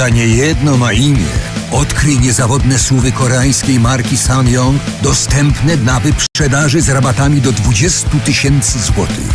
A nie jedno ma imię. Odkryj niezawodne słowy koreańskiej marki Sanyong dostępne na wyprzedaży z rabatami do 20 tysięcy złotych.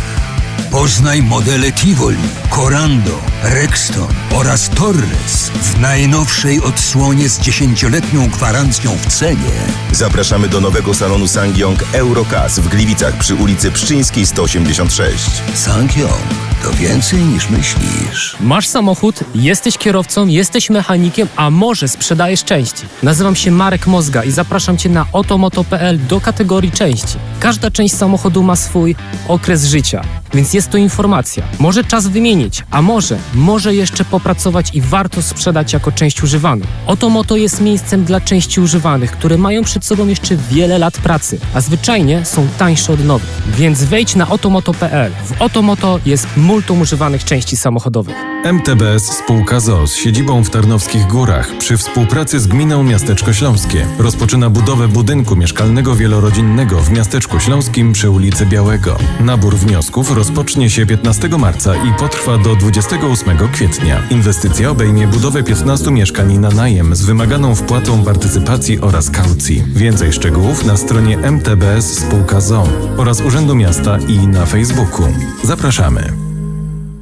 Poznaj modele Tivoli, Corando, Rexton oraz Torres w najnowszej odsłonie z 10-letnią gwarancją w cenie. Zapraszamy do nowego salonu Sangyong Eurocas w Gliwicach przy ulicy Pszczyńskiej 186. Sankyong to więcej niż myślisz. Masz samochód, jesteś kierowcą, jesteś mechanikiem, a może sprzedajesz części. Nazywam się Marek Mozga i zapraszam Cię na otomoto.pl do kategorii części. Każda część samochodu ma swój okres życia, więc jest to informacja. Może czas wymienić, a może, może jeszcze popracować i warto sprzedać jako część używaną. Otomoto jest miejscem dla części używanych, które mają przed sobą jeszcze wiele lat pracy, a zwyczajnie są tańsze od nowych. Więc wejdź na otomoto.pl. W Otomoto jest multum używanych części samochodowych. MTBS Spółka ZOO z siedzibą w Tarnowskich Górach przy współpracy z Gminą Miasteczko Śląskie rozpoczyna budowę budynku mieszkalnego wielorodzinnego w Miasteczku Śląskim przy ulicy Białego. Nabór wniosków rozpocznie się 15 marca i potrwa do 28 kwietnia. Inwestycja obejmie budowę 15 mieszkań na najem z wymaganą wpłatą partycypacji oraz kaucji. Więcej szczegółów na stronie MTBS Spółka ZOO oraz Urzędu Miasta i na Facebooku. Zapraszamy.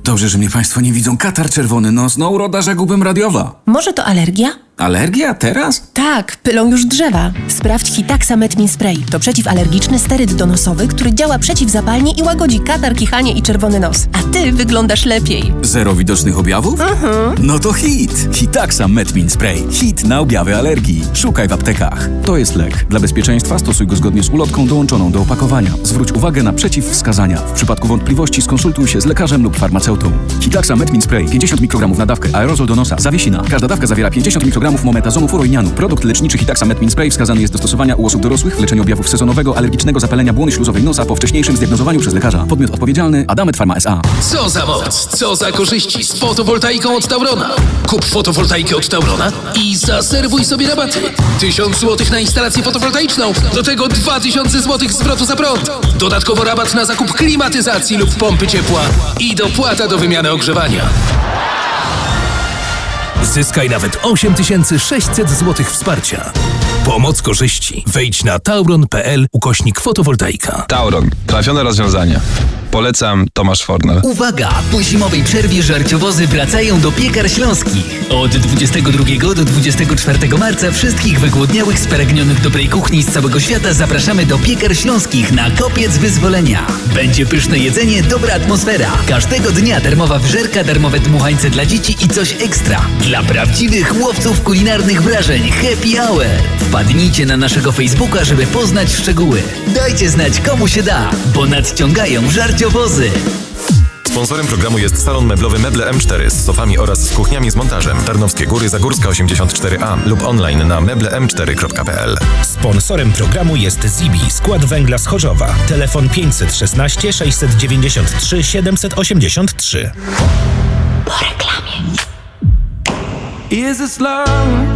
Dobrze, że mnie państwo nie widzą. Katar czerwony nos, no uroda rzekłbym radiowa. Może to alergia? Alergia teraz? Tak, pylą już drzewa. Sprawdź Hitaxa Metmin Spray. To przeciwalergiczny steryd donosowy, który działa przeciwzapalnie i łagodzi katar, kichanie i czerwony nos. A ty wyglądasz lepiej. Zero widocznych objawów? No to hit! Hitaxa Metmin Spray. Hit na objawy alergii. Szukaj w aptekach. To jest lek. Dla bezpieczeństwa stosuj go zgodnie z ulotką dołączoną do opakowania. Zwróć uwagę na przeciwwskazania. W przypadku wątpliwości skonsultuj się z lekarzem lub farmaceutą. Hitaxa Metmin Spray. 50 mikrogramów na dawkę. Aerozol do nosa. Zawiesina. Każda dawka zawiera 50 mikrogramów mometazonu furoinianu. Produkt leczniczy Hitaxa Metmin Spray wskazany jest do stosowania u osób dorosłych w leczeniu objawów sezonowego alergicznego zapalenia błony śluzowej nosa po wcześniejszym zdiagnozowaniu przez lekarza. Podmiot odpowiedzialny Adamet Pharma S.A. Co za moc, co za korzyści z fotowoltaiką od Taurona. Kup fotowoltaikę od Taurona i zaserwuj sobie rabaty. 1000 zł na instalację fotowoltaiczną, do tego 2000 zł zwrotu za prąd. Dodatkowo rabat na zakup klimatyzacji lub pompy ciepła i dopłata do wymiany ogrzewania. Zyskaj nawet 8600 zł wsparcia. Pomoc korzyści. Wejdź na tauron.pl ukośnik fotowoltaika. Tauron. Trafione rozwiązanie. Polecam Tomasz Fornal. Uwaga! Po zimowej przerwie żarciowozy wracają do piekar śląskich. Od 22 do 24 marca wszystkich wygłodniałych, spragnionych dobrej kuchni z całego świata zapraszamy do piekar śląskich na Kopiec Wyzwolenia. Będzie pyszne jedzenie, dobra atmosfera. Każdego dnia darmowa wyżerka, darmowe dmuchańce dla dzieci i coś ekstra. Dla prawdziwych łowców kulinarnych wrażeń Happy Hour. Wpadnijcie na naszego Facebooka, żeby poznać szczegóły. Dajcie znać komu się da, bo nadciągają żarciowozy. Sponsorem programu jest salon meblowy Meble M4 z sofami oraz z kuchniami z montażem. Tarnowskie Góry Zagórska 84A lub online na meblem4.pl. Sponsorem programu jest Zibi, skład węgla z Chorzowa. Telefon 516 693 783. Po reklamie. Is this love?